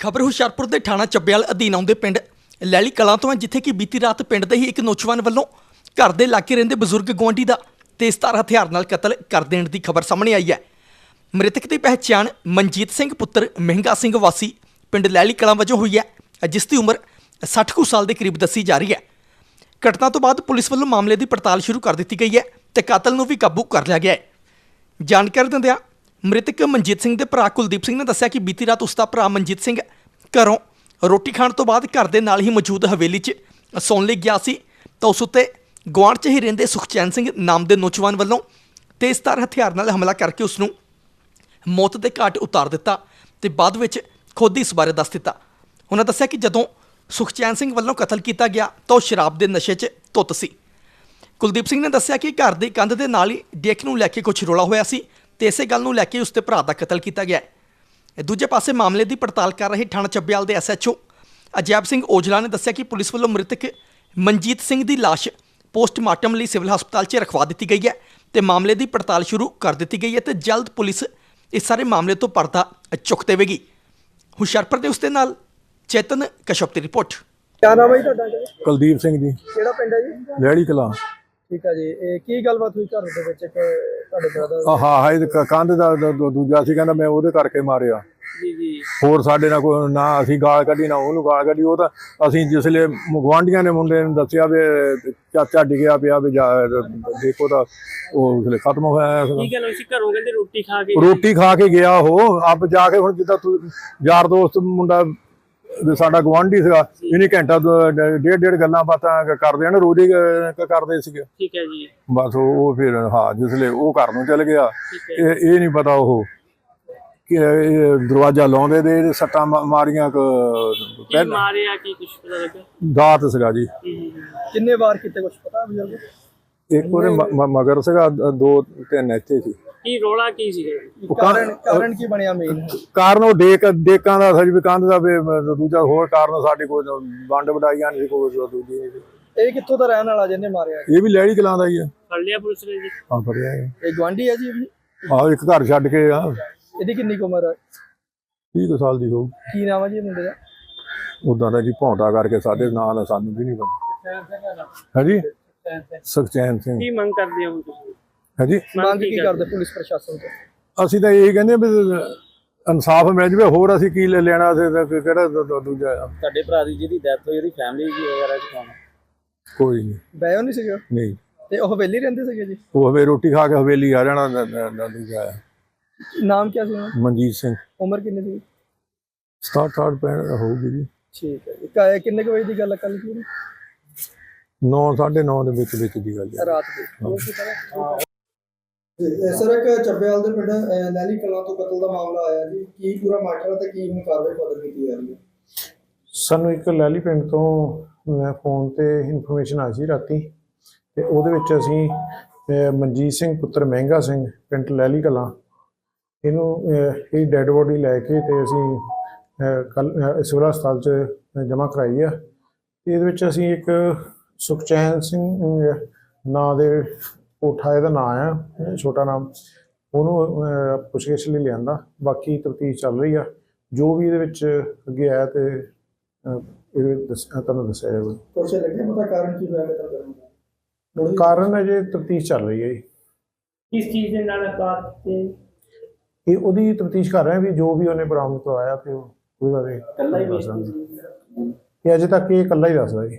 ਖਬਰ ਹੁਸ਼ਿਆਰਪੁਰ ਦੇ ਥਾਣਾ ਚੱਬਿਆਲ ਅਧੀਨ ਆਉਂਦੇ ਪਿੰਡ ਲੈਲੀ ਕਲਾਂ ਤੋਂ ਹੈ, ਜਿੱਥੇ ਕਿ ਬੀਤੀ ਰਾਤ ਪਿੰਡ ਦੇ ਹੀ ਇੱਕ ਨੌਜਵਾਨ ਵੱਲੋਂ ਘਰ ਦੇ ਲਾਗੇ ਰਹਿੰਦੇ ਬਜ਼ੁਰਗ ਗੁਆਂਢੀ ਦਾ ਤੇਜ਼ਧਾਰ ਹਥਿਆਰ ਨਾਲ ਕਤਲ ਕਰ ਦੇਣ ਦੀ ਖਬਰ ਸਾਹਮਣੇ ਆਈ ਹੈ। ਮ੍ਰਿਤਕ ਦੀ ਪਹਿਚਾਣ ਮਨਜੀਤ ਸਿੰਘ ਪੁੱਤਰ ਮਹਿੰਗਾ ਸਿੰਘ ਵਾਸੀ ਪਿੰਡ ਲੈਲੀ ਕਲਾਂ ਵਜੋਂ ਹੋਈ ਹੈ, ਜਿਸ ਦੀ ਉਮਰ 60 ਕੁ ਸਾਲ ਦੇ ਕਰੀਬ ਦੱਸੀ ਜਾ ਰਹੀ ਹੈ। ਘਟਨਾ ਤੋਂ ਬਾਅਦ ਪੁਲਿਸ ਵੱਲੋਂ ਮਾਮਲੇ ਦੀ ਪੜਤਾਲ ਸ਼ੁਰੂ ਕਰ ਦਿੱਤੀ ਗਈ ਹੈ ਤੇ ਕਾਤਲ ਨੂੰ ਵੀ ਕਾਬੂ ਕਰ ਲਿਆ ਗਿਆ ਹੈ। ਜਾਣਕਾਰੀ ਦਿੰਦਿਆਂ ਮ੍ਰਿਤਕ ਮਨਜੀਤ ਸਿੰਘ ਦੇ ਭਰਾ ਕੁਲਦੀਪ ਸਿੰਘ ਨੇ ਦੱਸਿਆ ਕਿ ਬੀਤੀ ਰਾਤ ਉਸ ਦਾ ਭਰਾ ਮਨਜੀਤ ਸਿੰਘ ਘਰੋਂ ਰੋਟੀ ਖਾਣ ਤੋਂ ਬਾਅਦ ਘਰ ਦੇ ਨਾਲ ਹੀ ਮੌਜੂਦ ਹਵੇਲੀ 'ਚ ਸੌਣ ਲਈ ਗਿਆ ਸੀ। ਤਾਂ ਉਸ ਉੱਤੇ ਗੁਆਂਢ 'ਚ ਹੀ ਰਹਿੰਦੇ ਸੁਖਚੈਨ ਸਿੰਘ ਨਾਮ ਦੇ ਨੌਜਵਾਨ ਵੱਲੋਂ ਤੇਜ਼ਧਾਰ ਹਥਿਆਰ ਨਾਲ ਹਮਲਾ ਕਰਕੇ ਉਸ ਨੂੰ ਮੌਤ ਦੇ ਘਾਟ ਉਤਾਰ ਦਿੱਤਾ ਤੇ ਬਾਅਦ ਵਿੱਚ ਖੁਦ ਹੀ ਇਸ ਬਾਰੇ ਦੱਸ ਦਿੱਤਾ। ਉਹਨਾਂ ਦੱਸਿਆ ਕਿ ਜਦੋਂ ਸੁਖਚੈਨ ਸਿੰਘ ਵੱਲੋਂ ਕਤਲ ਕੀਤਾ ਗਿਆ ਤਾਂ ਉਹ ਸ਼ਰਾਬ ਦੇ ਨਸ਼ੇ 'ਚ ਧੁੱਤ ਸੀ। ਕੁਲਦੀਪ ਸਿੰਘ ਨੇ ਦੱਸਿਆ ਕਿ ਘਰ ਦੀ ਕੰਧ ਦੇ ਨਾਲ ਹੀ ਡੇਕ ਨੂੰ ਲੈ ਕੇ ਕੁਝ ਰੋਲਾ ਹੋਇਆ ਸੀ। ਤੇ ਇਸੇ ਗੱਲ ਨੂੰ ਲੈ ਕੇ ਉਸ ਭਰਾ ਦਾ ਕਤਲ ਕੀਤਾ ਗਿਆ ਹੈ। ਇਹ ਦੂਜੇ ਪਾਸੇ ਮਾਮਲੇ ਦੀ ਪੜਤਾਲ ਕਰ ਰਹੇ ਥਾਣਾ ਚੱਬਿਆਲ ਦੇ ਐਸਐਚਓ ਅਜੈਬ ਸਿੰਘ ਔਜਲਾ ਨੇ ਦੱਸਿਆ ਕਿ ਪੁਲਿਸ ਵੱਲੋਂ ਮ੍ਰਿਤਕ ਮਨਜੀਤ ਸਿੰਘ ਦੀ ਲਾਸ਼ ਪੋਸਟਮਾਰਟਮ ਲਈ ਸਿਵਲ ਹਸਪਤਾਲ 'ਚ ਰਖਵਾ ਦਿੱਤੀ ਗਈ ਹੈ ਤੇ ਮਾਮਲੇ ਦੀ ਪੜਤਾਲ ਸ਼ੁਰੂ ਕਰ ਦਿੱਤੀ ਗਈ ਹੈ ਤੇ ਜਲਦ ਪੁਲਿਸ ਇਸ ਸਾਰੇ ਮਾਮਲੇ ਤੋਂ ਪਰਦਾ ਚੁੱਕ ਦੇਵੇਗੀ। ਹੁਸ਼ਿਆਰਪੁਰ ਦੇ ਉਸ ਦੇ ਨਾਲ ਚੇਤਨ ਕਸ਼ਪ ਦੀ ਰਿਪੋਰਟ। ਕਿਆ ਨਾਮ ਹੈ ਜੀ ਤੁਹਾਡਾ ਜੀ? ਕੁਲਦੀਪ ਸਿੰਘ ਜੀ। ਕਿਹੜਾ ਪਿੰਡ ਹੈ ਜੀ? ਲੈੜੀ ਕਲਾਂ। ਠੀਕ ਹੈ ਜੀ। ਇਹ ਕੀ ਗੱਲਬਾਤ ਹੋਈ ਘਰ ਦੇ ਵਿੱਚ? ਇੱਕ ਤੁਹਾਡੇ ਬ੍ਰਦਰ ਹਾਂ ਹਾਂ ਇਹ ਕ- ਕੰਧ ਦਾ ਦ- ਦ- ਦੂਜਾ ਸੀ ਕਹਿੰਦਾ ਮੈਂ ਉਹਦੇ ਕਰਕੇ ਮਾਰਿਆ। ਜੀ ਜੀ। ਹੋਰ ਸਾਡੇ ਨਾਲ ਕੋਈ ਨਾ ਅਸੀਂ ਗਾਲ ਕੱਢੀ ਨਾ ਉਹਨੂੰ ਗਾਲ ਕੱਢੀ ਉਹ ਤਾਂ ਅਸੀਂ ਜਿਸਲੇ ਗਵਾਂਢੀਆਂ ਨੇ ਮੁੰਡੇ ਨੂੰ ਦੱਸਿਆ ਵੀ ਚਾਚਾ ਡਿੱਗਿਆ ਪਿਆ ਵੀ ਜਾ- ਦੇਖੋ ਤਾਂ ਉਹ ਉਸਲੇ ਖਤਮ ਹੋਇਆ ਸੀਗਾ। ਕੀ ਗੱਲ ਹੋਈ ਸੀ ਘਰੋਂ ਕਹਿੰਦੇ ਰੋਟੀ ਖਾ ਕੇ? ਰੋਟੀ ਖਾ ਕੇ ਗਿਆ ਉਹ ਆਪ ਜਾ ਕੇ ਹੁਣ ਜਿੱਦਾਂ ਤੂੰ ਯਾਰ ਦੋਸਤ ਮੁੰਡਾ ਸਾਡਾ ਗਵਾਂਢੀ ਸੀਗਾ ਇਹਨੇ ਘੰਟਾ ਡੇਢ ਡੇਢ ਗੱਲਾਂ ਬਾਤਾਂ ਕਰਦੇ ਹਨ ਰੋਜ਼ ਹੀ ਕਰਦੇ ਸੀਗੇ। ਠੀਕ ਹੈ ਜੀ। ਬਸ ਉਹ ਫਿਰ ਹਾਂ ਜਿਸਲੇ ਉਹ ਘਰ ਨੂੰ ਚਲ ਗਿਆ ਇਹ ਇਹ ਨਹੀਂ ਪਤਾ ਉਹ ਕਿ ਦਰਵਾਜ਼ਾ ਲਾਉਂਦੇ ਦੇ ਸੱਟਾਂ ਮਾਰੀਆਂ ਪਹਿਲਾਂ। ਮਾਰਿਆ ਕੀ ਕੁਝ ਪਤਾ ਲੱਗਾ ਦਾਤ ਸੀਗਾ ਜੀ। ਕਿੰਨੇ ਵਾਰ ਕੀਤੇ ਕੁਝ ਪਤਾ ਬਜ਼ੁਰਗ ਇੱਕ ਮ- ਮਗਰ ਸੀਗਾ ਦ- ਦੋ ਤਿੰਨ ਇੱਥੇ ਸੀ। ਕੀ ਰੋਲਾ ਕੀ ਸੀ? ਕਾਂ- ਕਾਰਨ ਕਾਰਨ ਕੀ ਬਣਿਆ ਮੇਨ ਕਾਰਨ ਉਹ ਡੇਕ ਡੇਕਾਂ ਦਾ ਸਜ ਵੀ ਕੰਧ ਦਾ ਵੀ ਦੂਜਾ ਹੋਰ ਕਾਰਨ ਸਾਡੇ ਕੋਲ ਵੰਡ ਵਡਾਈਆਂ ਨਹੀਂ ਸੀ ਕੋਈ ਦੂਜੀ ਸੀ। ਇਹ ਕਿੱਥੋਂ ਦਾ ਰਹਿਣ ਵਾਲਾ ਜਿਹਨੇ ਮਾਰਿਆ ਇਹ? ਵੀ ਲੈੜੀ ਕਲਾਂ ਦਾ ਹੀ ਆ। ਫੜ ਲਿਆ ਪੁਲਿਸ ਨੇ ਜੀ? ਹਾਂ ਫੜਿਆ ਹੈ ਇਹ ਗਵਾਂਢੀ ਹੈ ਜੀ ਇਹ ਵੀ? ਆਹ ਇੱਕ ਘਰ ਛੱਡ ਕੇ ਆ। ਇਹਦੀ ਕਿੰਨੀ ਉਮਰ ਹੈ 30 ਕੁ ਸਾਲ ਦੀ ਹੋਊ। ਕੀ ਨਾਮ ਹੈ ਜੀ ਮੁੰਡੇ ਦਾ? ਉਦਾਂ ਦਾ ਜੀ ਭੌਂਟਾ ਕਰਕੇ ਸਾਡੇ ਨਾਂ ਦਾ ਸਾਨੂੰ ਵੀ ਨਹੀਂ ਪਤਾ। ਹਾਂਜੀ? ਸੁਖਚੈਨ ਸਿੰਘ। ਕੀ ਮੰਗ ਕਰਦੇ ਹੋ ਤੁਸੀਂ? ਹਾਂਜੀ। ਮੰਗ ਕੀ ਕਰਦੇ ਪੁਲਿਸ ਪ੍ਰਸ਼ਾਸਨ ਤੋਂ? ਅਸੀਂ ਤਾਂ ਇਹ ਕਹਿੰਦੇ ਆ ਵੀ ਇਨਸਾਫ ਮਿਲ ਜਵੇ ਹੋਰ ਅਸੀਂ ਕੀ ਲੈ ਲੈਣਾ ਸੀ ਤੇ ਕਿਹੜਾ ਦੂ- ਦੂ- ਦੂਜਾ? ਆ। ਤੁਹਾਡੇ ਭਰਾ ਦੀ ਜਿਹਦੀ ਡੈਥ ਹੋਈ ਉਹਦੀ ਫੈਮਿਲੀ ਵੀ ਵਗੈਰਾ ਚ ਕੌਣ? ਕੋਈ ਨਹੀਂ। ਬੈਓ ਨਹੀਂ ਸੀਗਾ ਨਹੀਂ। ਤੇ ਉਹ ਹਵੇਲੀ ਰਹਿੰਦੇ ਸੀਗੇ ਜੀ? ਉਹ ਹਵੇ ਰੋਟੀ ਖਾ ਕੇ ਹਵੇਲੀ ਆ ਜਾਣਾ ਨ- ਨ- ਨ- ਦੂਜਾ ਆ। ਨਾਮ ਕੀ ਸੀ ਦਾ? ਮਨਜੀਤ ਸਿੰਘ। ਉਮਰ ਕਿੰਨੀ ਸੀ? 67 68 ਪੈਣ ਹੋਊਗੀ ਜੀ। ਠੀਕ ਹੈ ਜੀ। ਕ- ਕਿੰਨੇ ਕੁ ਵਜੇ ਦੀ ਗੱਲ ਕੱਲ ਕੀ 9 9:30 ਦੇ ਵਿੱਚ ਵਿੱਚ ਦੀ ਗੱਲ ਹੈ ਰਾਤ ਦੀ। ਸਰ ਇੱਕ ਚੱਬੇਵਾਲ ਦੇ ਪਿੰਡ ਨੈਲੀ ਕਲਾਂ ਤੋਂ ਕਤਲ ਦਾ ਮਾਮਲਾ ਆਇਆ ਜੀ। ਕੀ ਪੂਰਾ ਮਾਮਲਾ ਤੇ ਕੀ ਹੁਣ ਕਾਰਵਾਈ ਫਦਰ ਕੀਤੀ ਜਾ ਰਹੀ ਹੈ? ਸਾਨੂੰ ਇੱਕ ਲੈਲੀ ਪਿੰਡ ਤੋਂ ਅਹ, ਫੋਨ ਤੇ ਇਨਫੋਰਮੇਸ਼ਨ ਆਈ ਸੀ ਰਾਤੀ। ਤੇ ਉਹਦੇ ਵਿੱਚ ਅਸੀਂ ਮਨਜੀਤ ਸਿੰਘ ਪੁੱਤਰ ਮਹਿੰਗਾ ਸਿੰਘ ਪਿੰਡ ਲੈਲੀ ਕਲਾਂ ਇਹਨੂੰ ਇਹ ਡੈੱਡ ਬੋਡੀ ਲੈ ਕੇ ਤੇ ਅਸੀਂ ਕੱਲ ਸਿਵਲ ਹਸਪਤਾਲ 'ਚ ਜਮ੍ਹਾਂ ਕਰਾਈ ਆ। ਇਹਦੇ ਵਿੱਚ ਅਸੀਂ ਇੱਕ ਸੁਖਚੈਨ ਸਿੰਘ ਨਾਂ ਦੇ ਕੋਠਾ ਇਹਦਾ ਨਾਂ ਆ ਛੋਟਾ ਨਾਮ। ਉਹਨੂੰ ਪੁੱਛਗਿੱਛ ਲਈ ਲਿਆਂਦਾ। ਬਾਕੀ ਤਫਤੀਸ਼ ਚੱਲ ਰਹੀ ਆ। ਜੋ ਵੀ ਇਹਦੇ ਵਿੱਚ ਅੱਗੇ ਆਇਆ ਤੇ ਅਹ, ਇਹ ਦੱਸ- ਤੁਹਾਨੂੰ ਦੱਸਿਆ ਜਾਊਗਾ। ਕੁਛ ਲੱਗਿਆ ਪਤਾ ਕਾਰਨ ਕੀ ਹੋਇਆ ਕਤਲ ਕਰਨ? ਅਜੇ ਤਫਤੀਸ਼ ਚੱਲ ਰਹੀ ਹੈ ਜੀ। ਕਿਸ ਚੀਜ਼ ਦੇ ਨਾਲ ਬਾਤ ਤੇ? ਇਹ ਉਹਦੀ ਤਫਤੀਸ਼ ਕਰ ਰਹੇ ਹਾਂ ਵੀ ਜੋ ਵੀ ਉਹਨੇ ਬਰਾਮਦ ਕਰਵਾਇਆ ਤੇ ਉਹ ਉਹਦੇ ਬਾਰੇ ਇਕੱਲਾ ਹੀ। ਇਹ ਅਜੇ ਤੱਕ ਇਹ ਇਕੱਲਾ ਹੀ ਦੱਸਦਾ ਜੀ।